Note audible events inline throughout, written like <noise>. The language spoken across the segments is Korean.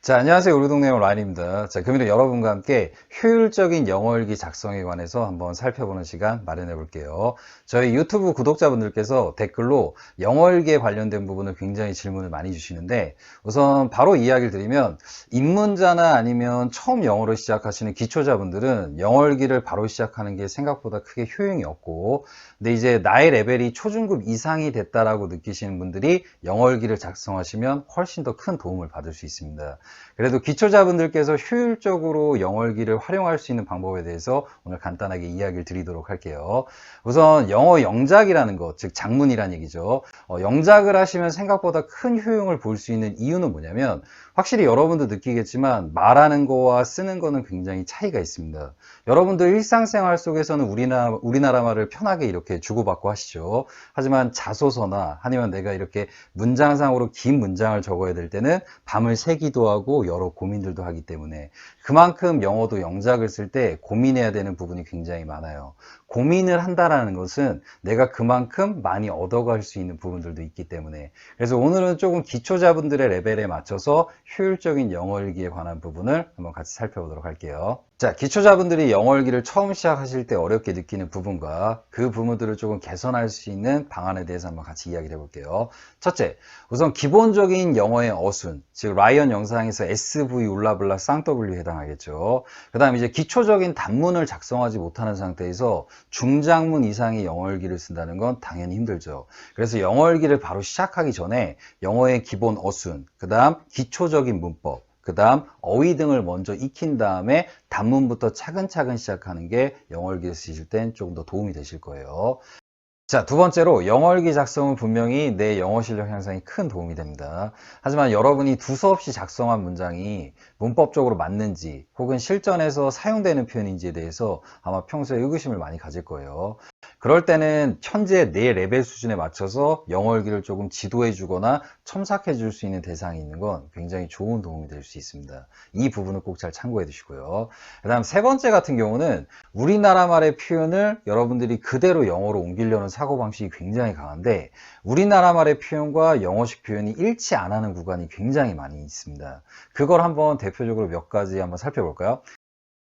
자, 안녕하세요. 우리 동네 영어 라인입니다. 자, 금일은 여러분과 함께 효율적인 영어일기 작성에 관해서 한번 살펴보는 시간 마련해 볼게요. 저희 유튜브 구독자분들께서 댓글로 영어일기에 관련된 부분을 굉장히 질문을 많이 주시는데 우선 바로 이야기를 드리면 입문자나 아니면 처음 영어를 시작하시는 기초자분들은 영어일기를 바로 시작하는 게 생각보다 크게 효용이 없고 근데 이제 나의 레벨이 초중급 이상이 됐다라고 느끼시는 분들이 영어일기를 작성하시면 훨씬 더 큰 도움을 받을 수 있습니다. 그래도 기초자분들께서 효율적으로 영어일기를 활용할 수 있는 방법에 대해서 오늘 간단하게 이야기를 드리도록 할게요. 우선 영어 영작이라는 것, 즉 장문이라는 얘기죠. 어, 영작을 하시면 생각보다 큰 효용을 볼 수 있는 이유는 뭐냐면 확실히 여러분도 느끼겠지만 말하는 거와 쓰는 거는 굉장히 차이가 있습니다. 여러분들 일상생활 속에서는 우리나라, 우리나라 말을 편하게 이렇게 주고받고 하시죠. 하지만 자소서나 아니면 내가 이렇게 문장상으로 긴 문장을 적어야 될 때는 밤을 새기도 하고 여러 고민들도 하기 때문에 그만큼 영어도 영작을 쓸 때 고민해야 되는 부분이 굉장히 많아요. 고민을 한다라는 것은 내가 그만큼 많이 얻어갈 수 있는 부분들도 있기 때문에 그래서 오늘은 조금 기초자분들의 레벨에 맞춰서 효율적인 영어일기에 관한 부분을 한번 같이 살펴보도록 할게요. 자, 기초자분들이 영어일기를 처음 시작하실 때 어렵게 느끼는 부분과 그 부분들을 조금 개선할 수 있는 방안에 대해서 한번 같이 이야기를 해볼게요. 첫째, 우선 기본적인 영어의 어순, 즉 라이언 영상에서 SV, 울라블라, 쌍W에 해당 하겠죠. 그 다음 이제 기초적인 단문을 작성하지 못하는 상태에서 중장문 이상의 영어일기를 쓴다는 건 당연히 힘들죠. 그래서 영어일기를 바로 시작하기 전에 영어의 기본 어순, 그 다음 기초적인 문법, 그 다음 어휘 등을 먼저 익힌 다음에 단문부터 차근차근 시작하는 게 영어일기를 쓰실 땐 조금 더 도움이 되실 거예요. 자, 두 번째로 영어일기 작성은 분명히 내 영어 실력 향상에 큰 도움이 됩니다. 하지만 여러분이 두서없이 작성한 문장이 문법적으로 맞는지 혹은 실전에서 사용되는 표현인지에 대해서 아마 평소에 의구심을 많이 가질 거예요. 그럴 때는 현재 내 레벨 수준에 맞춰서 영어일기를 조금 지도해 주거나 첨삭해 줄 수 있는 대상이 있는 건 굉장히 좋은 도움이 될 수 있습니다. 이 부분을 꼭잘 참고해 두시고요. 그 다음 세 번째 같은 경우는 우리나라 말의 표현을 여러분들이 그대로 영어로 옮기려는 사고방식이 굉장히 강한데 우리나라 말의 표현과 영어식 표현이 일치 안 하는 구간이 굉장히 많이 있습니다. 그걸 한번 대표적으로 몇 가지 한번 살펴볼까요?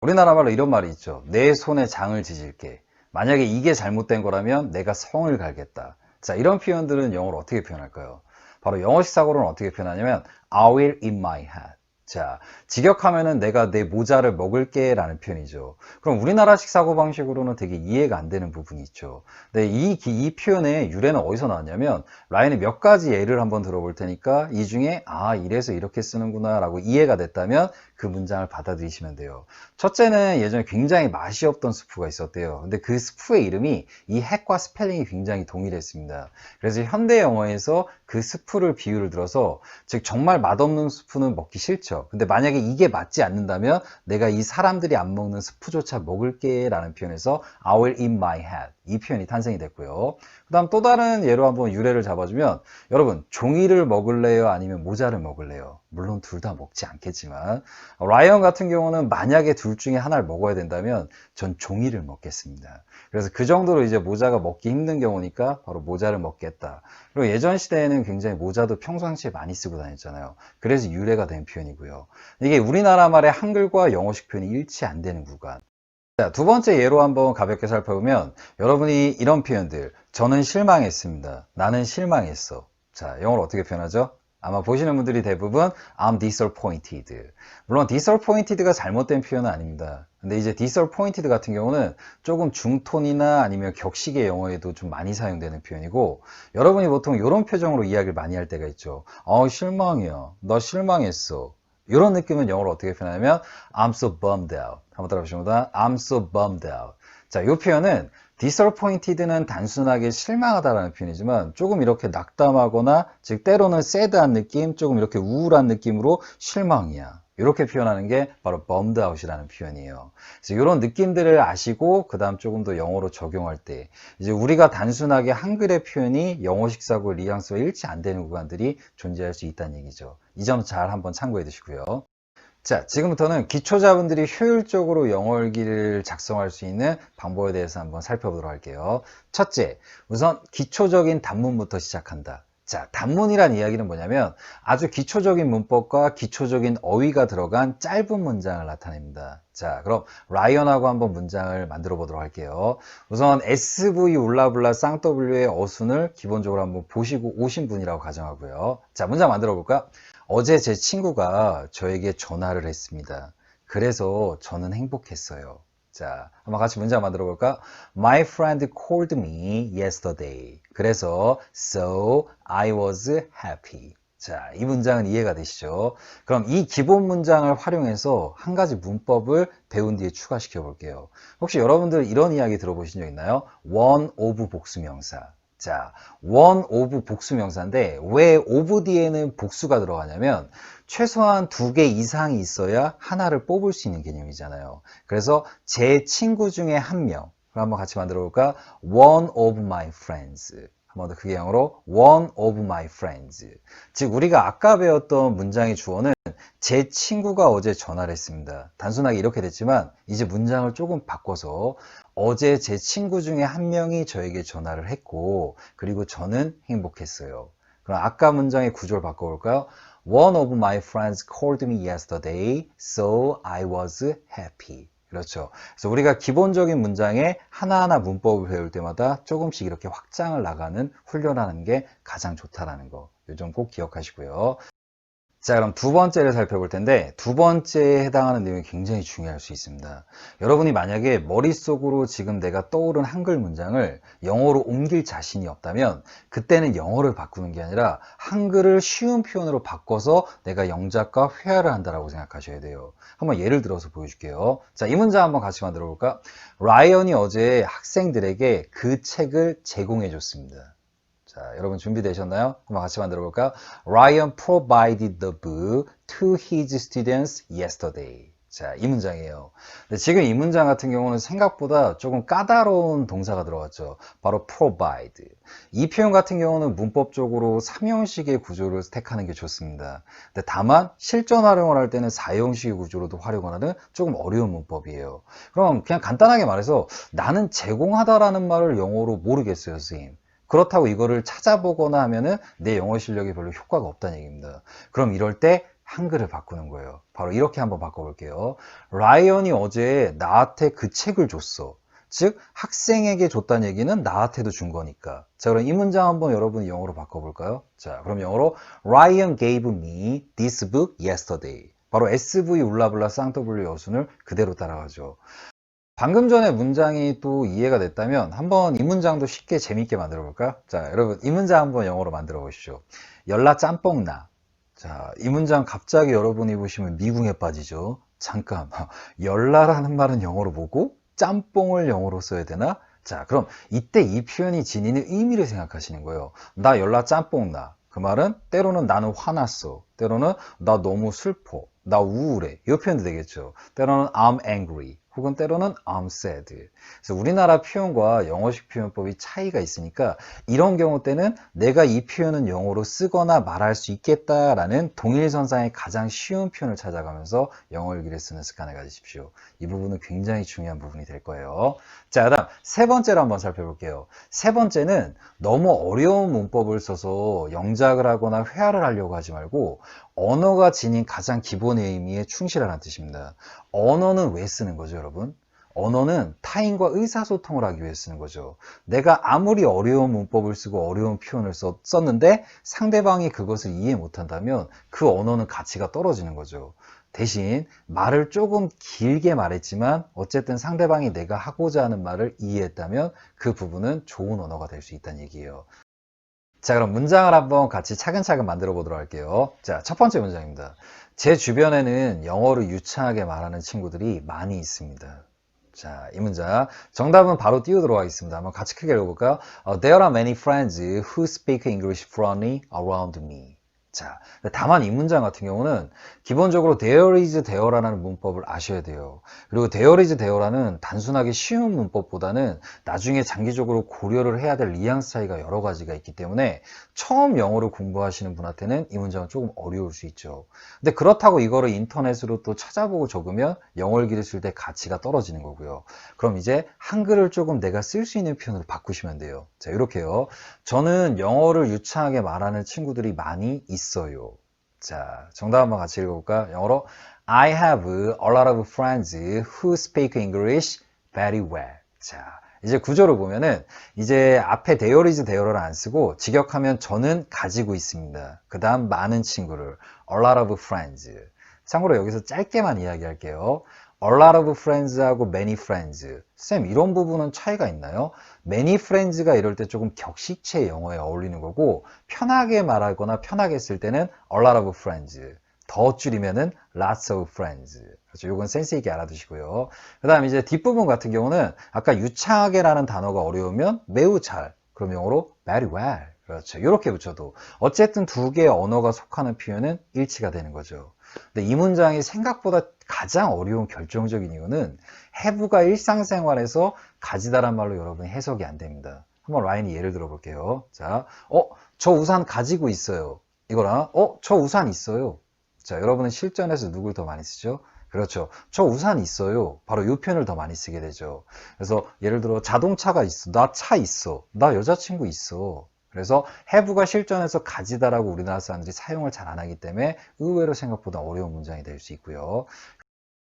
우리나라 말로 이런 말이 있죠. 내 손에 장을 지질게. 만약에 이게 잘못된 거라면 내가 성을 갈겠다. 자, 이런 표현들은 영어로 어떻게 표현할까요? 바로 영어식 사고로는 어떻게 표현하냐면 I will eat my hat. 자, 직역하면은 내가 내 모자를 먹을게 라는 표현이죠. 그럼 우리나라식 사고방식으로는 되게 이해가 안 되는 부분이 있죠. 근데 이, 이 표현의 유래는 어디서 나왔냐면 라인의 몇 가지 예를 한번 들어볼 테니까 이 중에 아, 이래서 이렇게 쓰는구나 라고 이해가 됐다면 그 문장을 받아들이시면 돼요. 첫째는 예전에 굉장히 맛이 없던 스프가 있었대요. 근데 그 스프의 이름이 이 핵과 스펠링이 굉장히 동일했습니다. 그래서 현대 영어에서 그 스프를 비유를 들어서 즉 정말 맛없는 스프는 먹기 싫죠. 근데 만약에 이게 맞지 않는다면 내가 이 사람들이 안 먹는 스프조차 먹을게 라는 표현에서 I will eat my hat 이 표현이 탄생이 됐고요. 그 다음 또 다른 예로 한번 유래를 잡아주면 여러분 종이를 먹을래요? 아니면 모자를 먹을래요? 물론 둘 다 먹지 않겠지만 라이언 같은 경우는 만약에 둘 중에 하나를 먹어야 된다면 전 종이를 먹겠습니다. 그래서 그 정도로 이제 모자가 먹기 힘든 경우니까 바로 모자를 먹겠다. 그리고 예전 시대에는 굉장히 모자도 평상시에 많이 쓰고 다녔잖아요. 그래서 유래가 된 표현이고요. 이게 우리나라 말의 한글과 영어식 표현이 일치 안 되는 구간. 자, 두 번째 예로 한번 가볍게 살펴보면 여러분이 이런 표현들 저는 실망했습니다. 나는 실망했어. 자, 영어로 어떻게 표현하죠? 아마 보시는 분들이 대부분 I'm disappointed. 물론 disappointed가 잘못된 표현은 아닙니다. 근데 이제 disappointed 같은 경우는 조금 중톤이나 아니면 격식의 영어에도 좀 많이 사용되는 표현이고 여러분이 보통 이런 표정으로 이야기를 많이 할 때가 있죠. 어, 실망이야. 나 실망했어. 이런 느낌은 영어로 어떻게 표현하냐면 I'm so bummed out. 한번 따라보시면 I'm so bummed out. 자, 이 표현은 disappointed는 단순하게 실망하다라는 표현이지만 조금 이렇게 낙담하거나 즉 때로는 새드한 느낌, 조금 이렇게 우울한 느낌으로 실망이야. 이렇게 표현하는 게 바로 bummed out이라는 표현이에요. 그래서 이런 느낌들을 아시고 그 다음 조금 더 영어로 적용할 때 이제 우리가 단순하게 한글의 표현이 영어식 사고 리앙스와 일치 안 되는 구간들이 존재할 수 있다는 얘기죠. 이 점 잘 한번 참고해 두시고요. 자, 지금부터는 기초자분들이 효율적으로 영어일기를 작성할 수 있는 방법에 대해서 한번 살펴보도록 할게요. 첫째, 우선 기초적인 단문부터 시작한다. 자, 단문이란 이야기는 뭐냐면 아주 기초적인 문법과 기초적인 어휘가 들어간 짧은 문장을 나타냅니다. 자, 그럼 라이언하고 한번 문장을 만들어 보도록 할게요. 우선 SV 울라블라 쌍W의 어순을 기본적으로 한번 보시고 오신 분이라고 가정하고요. 자, 문장 만들어 볼까? 어제 제 친구가 저에게 전화를 했습니다. 그래서 저는 행복했어요. 자, 한번 같이 문장 만들어 볼까? My friend called me yesterday. 그래서 so I was happy. 자, 이 문장은 이해가 되시죠? 그럼 이 기본 문장을 활용해서 한 가지 문법을 배운 뒤에 추가시켜 볼게요. 혹시 여러분들 이런 이야기 들어보신 적 있나요? one of 복수명사. 자, one of 복수명사인데 왜 of 뒤에는 복수가 들어가냐면 최소한 두 개 이상이 있어야 하나를 뽑을 수 있는 개념이잖아요. 그래서 제 친구 중에 한 명. 그럼 한번 같이 만들어 볼까? One of my friends. 한번더 크게 영어로 one of my friends. 즉 우리가 아까 배웠던 문장의 주어는 제 친구가 어제 전화를 했습니다. 단순하게 이렇게 됐지만 이제 문장을 조금 바꿔서 어제 제 친구 중에 한 명이 저에게 전화를 했고 그리고 저는 행복했어요. 그럼 아까 문장의 구조를 바꿔볼까요? One of my friends called me yesterday, so I was happy. 그렇죠. 그래서 우리가 기본적인 문장에 하나하나 문법을 배울 때마다 조금씩 이렇게 확장을 나가는 훈련하는 게 가장 좋다라는 거. 요점 꼭 기억하시고요. 자, 그럼 두 번째를 살펴볼 텐데, 두 번째에 해당하는 내용이 굉장히 중요할 수 있습니다. 여러분이 만약에 머릿속으로 지금 내가 떠오른 한글 문장을 영어로 옮길 자신이 없다면, 그때는 영어를 바꾸는 게 아니라 한글을 쉬운 표현으로 바꿔서 내가 영작과 회화를 한다라고 생각하셔야 돼요. 한번 예를 들어서 보여줄게요. 자, 이 문장 한번 같이 만들어 볼까? 라이언이 어제 학생들에게 그 책을 제공해 줬습니다. 자, 여러분 준비되셨나요? 한번 같이 만들어 볼까요? Ryan provided the book to his students yesterday. 자, 이 문장이에요. 근데 지금 이 문장 같은 경우는 생각보다 조금 까다로운 동사가 들어갔죠. 바로 provide. 이 표현 같은 경우는 문법적으로 3형식의 구조를 택하는 게 좋습니다. 근데 다만 실전 활용을 할 때는 4형식의 구조로도 활용을 하는 조금 어려운 문법이에요. 그럼 그냥 간단하게 말해서 나는 제공하다라는 말을 영어로 모르겠어요, 선생님. 그렇다고 이거를 찾아보거나 하면은 내 영어 실력이 별로 효과가 없다는 얘기입니다. 그럼 이럴 때 한글을 바꾸는 거예요. 바로 이렇게 한번 바꿔볼게요. 라이언이 어제 나한테 그 책을 줬어. 즉 학생에게 줬다는 얘기는 나한테도 준 거니까. 자 그럼 이 문장 한번 여러분이 영어로 바꿔볼까요? 자 그럼 영어로 Ryan gave me this book yesterday. 바로 SV 울라블라 쌍W 여순을 그대로 따라가죠. 방금 전에 문장이 또 이해가 됐다면 한번 이 문장도 쉽게 재밌게 만들어 볼까요? 자, 여러분 이 문장 한번 영어로 만들어 보시죠. 열라 짬뽕 나. 자, 이 문장 갑자기 여러분이 보시면 미궁에 빠지죠. 잠깐. <laughs> 열라라는 말은 영어로 보고 짬뽕을 영어로 써야 되나? 자, 그럼 이때 이 표현이 지니는 의미를 생각하시는 거예요. 나 열라 짬뽕 나. 그 말은 때로는 나는 화났어. 때로는 나 너무 슬퍼. 나 우울해. 이 표현도 되겠죠. 때로는 I'm angry. 혹은 때로는 I'm sad. 그래서 우리나라 표현과 영어식 표현법이 차이가 있으니까 이런 경우 때는 내가 이 표현은 영어로 쓰거나 말할 수 있겠다라는 동일선상의 가장 쉬운 표현을 찾아가면서 영어 일기를 쓰는 습관을 가지십시오. 이 부분은 굉장히 중요한 부분이 될 거예요. 자, 그다음 세 번째로 한번 살펴볼게요. 세 번째는 너무 어려운 문법을 써서 영작을 하거나 회화를 하려고 하지 말고 언어가 지닌 가장 기본의 의미에 충실하라는 뜻입니다. 언어는 왜 쓰는 거죠, 여러분? 언어는 타인과 의사소통을 하기 위해 쓰는 거죠. 내가 아무리 어려운 문법을 쓰고 어려운 표현을 썼, 썼는데 상대방이 그것을 이해 못한다면 그 언어는 가치가 떨어지는 거죠. 대신 말을 조금 길게 말했지만 어쨌든 상대방이 내가 하고자 하는 말을 이해했다면 그 부분은 좋은 언어가 될 수 있다는 얘기예요. 자, 그럼 문장을 한번 같이 차근차근 만들어 보도록 할게요. 자, 첫 번째 문장입니다. 제 주변에는 영어를 유창하게 말하는 친구들이 많이 있습니다. 자, 이 문장. 정답은 바로 띄우도록 하겠습니다. 한번 같이 크게 읽어볼까요? Uh, There are many friends who speak English fluently around me. 자, 다만 이 문장 같은 경우는 기본적으로 there is there라는 문법을 아셔야 돼요. 그리고 there is there라는 단순하게 쉬운 문법보다는 나중에 장기적으로 고려를 해야 될 뉘앙스 차이가 여러 가지가 있기 때문에 처음 영어를 공부하시는 분한테는 이 문장은 조금 어려울 수 있죠. 근데 그렇다고 이거를 인터넷으로 또 찾아보고 적으면 영어를 쓸때 가치가 떨어지는 거고요. 그럼 이제 한글을 조금 내가 쓸 수 있는 표현으로 바꾸시면 돼요. 자, 이렇게요. 저는 영어를 유창하게 말하는 친구들이 많이 있어요. 자, 정답 한번 같이 읽어볼까? 영어로 I have a lot of friends who speak English very well. 자, 이제 구조를 보면은 이제 앞에 there is there를 안 쓰고 직역하면 저는 가지고 있습니다. 그 다음 많은 친구를 a lot of friends. 참고로 여기서 짧게만 이야기할게요. a lot of friends하고 many friends. 쌤, 이런 부분은 차이가 있나요? Many friends가 이럴 때 조금 격식체 영어에 어울리는 거고 편하게 말하거나 편하게 쓸 때는 a lot of friends. 더 줄이면은 lots of friends. 그렇죠. 요건 센스 있게 알아두시고요. 그 다음 이제 뒷부분 같은 경우는 아까 유창하게라는 단어가 어려우면 매우 잘. 그럼 영어로 very well. 그렇죠. 이렇게 붙여도 어쨌든 두 개의 언어가 속하는 표현은 일치가 되는 거죠. 근데 이 문장이 생각보다 가장 어려운 결정적인 이유는 have가 일상생활에서 가지다란 말로 여러분 해석이 안 됩니다. 한번 라인이 예를 들어 볼게요. 자, 어, 저 우산 가지고 있어요. 이거랑, 어, 저 우산 있어요. 자, 여러분은 실전에서 누굴 더 많이 쓰죠? 그렇죠. 저 우산 있어요. 바로 이 표현을 더 많이 쓰게 되죠. 그래서 예를 들어 자동차가 있어. 나 차 있어. 나 여자친구 있어. 그래서 have가 실전에서 가지다라고 우리나라 사람들이 사용을 잘 안 하기 때문에 의외로 생각보다 어려운 문장이 될 수 있고요.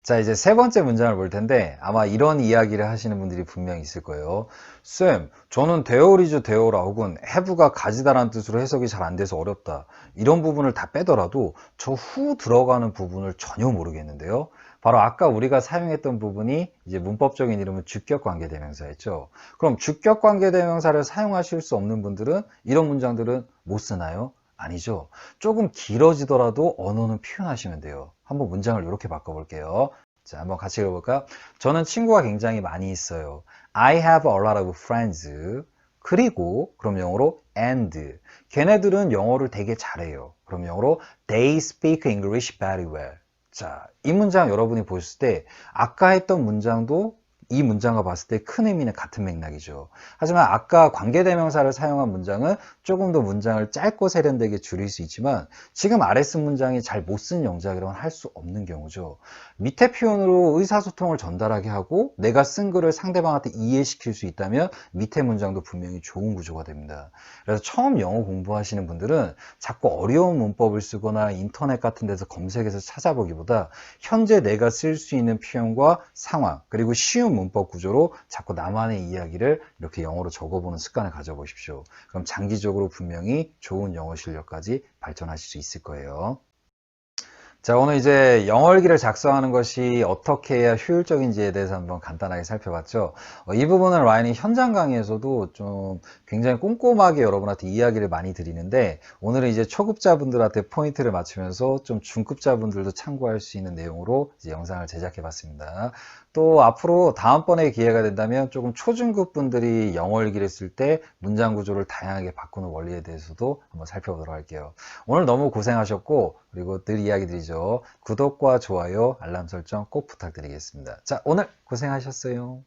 자, 이제 세 번째 문장을 볼 텐데 아마 이런 이야기를 하시는 분들이 분명히 있을 거예요. 쌤, 저는 데어리즈 데어라 혹은 have가 가지다라는 뜻으로 해석이 잘 안 돼서 어렵다. 이런 부분을 다 빼더라도 저 후 들어가는 부분을 전혀 모르겠는데요. 바로 아까 우리가 사용했던 부분이 이제 문법적인 이름은 주격 관계대명사였죠. 그럼 주격 관계대명사를 사용하실 수 없는 분들은 이런 문장들은 못 쓰나요? 아니죠. 조금 길어지더라도 언어는 표현하시면 돼요. 한번 문장을 이렇게 바꿔볼게요. 자, 한번 같이 읽어볼까? 저는 친구가 굉장히 많이 있어요. I have a lot of friends. 그리고 그럼 영어로 and. 걔네들은 영어를 되게 잘해요. 그럼 영어로 they speak English very well. 자, 이 문장 여러분이 보실 때 아까 했던 문장도 이 문장과 봤을 때 큰 의미는 같은 맥락이죠. 하지만 아까 관계대명사를 사용한 문장은 조금 더 문장을 짧고 세련되게 줄일 수 있지만 지금 아래 쓴 문장이 잘 못 쓴 영작이라면 할수 없는 경우죠. 밑에 표현으로 의사소통을 전달하게 하고 내가 쓴 글을 상대방한테 이해시킬 수 있다면 밑에 문장도 분명히 좋은 구조가 됩니다. 그래서 처음 영어 공부하시는 분들은 자꾸 어려운 문법을 쓰거나 인터넷 같은 데서 검색해서 찾아보기보다 현재 내가 쓸 수 있는 표현과 상황 그리고 쉬운 문법 구조로 자꾸 나만의 이야기를 이렇게 영어로 적어보는 습관을 가져보십시오. 그럼 장기적으로 분명히 좋은 영어 실력까지 발전하실 수 있을 거예요. 자, 오늘 이제 영어일기를 작성하는 것이 어떻게 해야 효율적인지에 대해서 한번 간단하게 살펴봤죠. 어, 이 부분은 라인이 현장 강의에서도 좀 굉장히 꼼꼼하게 여러분한테 이야기를 많이 드리는데 오늘은 이제 초급자분들한테 포인트를 맞추면서 좀 중급자분들도 참고할 수 있는 내용으로 영상을 제작해 봤습니다. 또 앞으로 다음번에 기회가 된다면 조금 초중급 분들이 영어일기를 쓸 때 문장 구조를 다양하게 바꾸는 원리에 대해서도 한번 살펴보도록 할게요. 오늘 너무 고생하셨고 그리고 늘 이야기 드리죠. 구독과 좋아요, 알람 설정 꼭 부탁드리겠습니다. 자, 오늘 고생하셨어요.